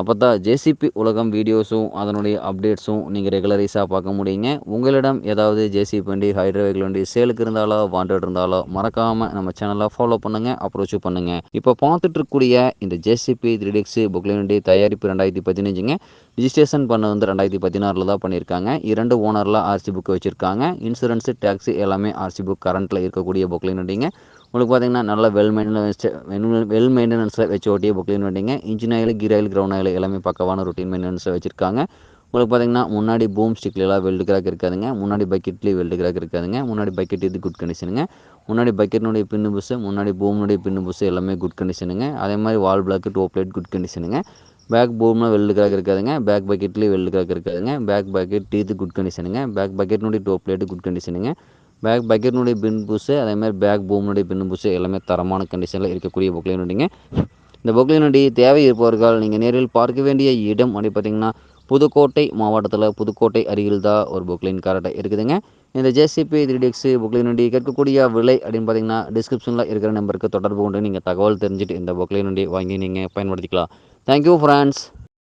அப்போ தான் ஜேசிபி உலகம் வீடியோஸும் அதனுடைய அப்டேட்ஸும் நீங்கள் ரெகுலரைஸாக பார்க்க முடியுங்க. உங்களிடம் ஏதாவது ஜேசிபி வண்டி ஹைட்ரோ வெஹிக்கிள் வண்டி சேலுக்கு இருந்தாலோ வாண்டட் இருந்தாலோ மறக்காமல் நம்ம சேனலை ஃபாலோ பண்ணுங்கள் அப்ரோச் பண்ணுங்கள் இப்போ பார்த்துட்டு இருக்கக்கூடிய இந்த ஜேசிபி த்ரீ டிஎக்ஸ் வண்டி தயாரிப்பு ரெண்டாயிரத்தி பதினஞ்சுங்க. ரிஜிஸ்ட்ரேஷன் பண்ண வந்து ரெண்டாயிரத்தி பதினாறில் தான் பண்ணியிருக்காங்க. இரண்டு ஓனரில் ஆர்சி புக் வச்சுருக்காங்க. இன்சூரன்ஸு டேக்ஸி எல்லாமே ஆர்சி புக் கரண்ட்டில் இருக்கக்கூடிய புக்லின் வண்டிங்க. உங்களுக்கு பார்த்தீங்கன்னா நல்லா வெல் மெயின்டெனன்ஸ் வெல் மெயின்டெனன்ஸில் வச்சு ஓட்டிய புக்லைன் வண்டிங்க engine oil gear oil ground oil எல்லாமே பக்கவான ரொட்டீன் மெயின்டெனன்ஸில் வச்சுருக்காங்க. உங்களுக்கு பார்த்தீங்கன்னா முன்னாடி பூம் ஸ்டிக்லாம் வெல்டு கிராக் இருக்காதுங்க. முன்னாடி பக்கெட்லேயும் வெல்டு கிராக் இருக்காதுங்க. முன்னாடி பக்கெட் இது குட் கண்டிஷனுங்க முன்னாடி பக்கெட்னுடைய பின்னு புஸ்ஸு முன்னாடி பூம்னுடைய பின்னு புஸ்ஸு எல்லாமே குட் கண்டிஷனுங்க அதே மாதிரி wall block top light good கண்டிஷனுங்க back பூமில் வெல்டு கிராக் இருக்காதுங்க. பேக் பக்கெட்லேயும் வெல்டு கிராக் இருக்காதுங்க. பேக் பக்கெட் டீத்து குட் கண்டிஷனுங்க பேக் பக்கெட்னுடைய டோப் லைட்டு குட் கண்டிஷனுங்க பேக் பக்கெட்னுடைய பின் பூஸு அதேமாதிரி பேக் பூம்னுடைய பின் பூஸு எல்லாமே தரமான கண்டிஷனில் இருக்கக்கூடிய பொக்லைனுடைய இந்த பொக்லைனுடைய தேவை இருப்பவர்கள் நீங்கள் நேரில் பார்க்க வேண்டிய இடம் அப்படி பார்த்தீங்கன்னா புதுக்கோட்டை மாவட்டத்தில் புதுக்கோட்டை அருகில் தான் ஒரு பொக்லைன் கரெக்டாக இருக்குதுங்க இந்த ஜேசிபி த்ரீ டிஎக்ஸ் புக்லைனுடைய கேட்கக்கூடிய விலை அப்படின்னு பார்த்தீங்கன்னா டிஸ்கிரிப்ஷனில் இருக்கிற நம்பருக்கு தொடர்பு கொண்டு நீங்கள் தகவல் தெரிஞ்சுட்டு இந்த புக்லைனுடைய வாங்கி நீங்கள் பயன்படுத்திக்கலாம் தேங்க்யூ ஃப்ரெண்ட்ஸ்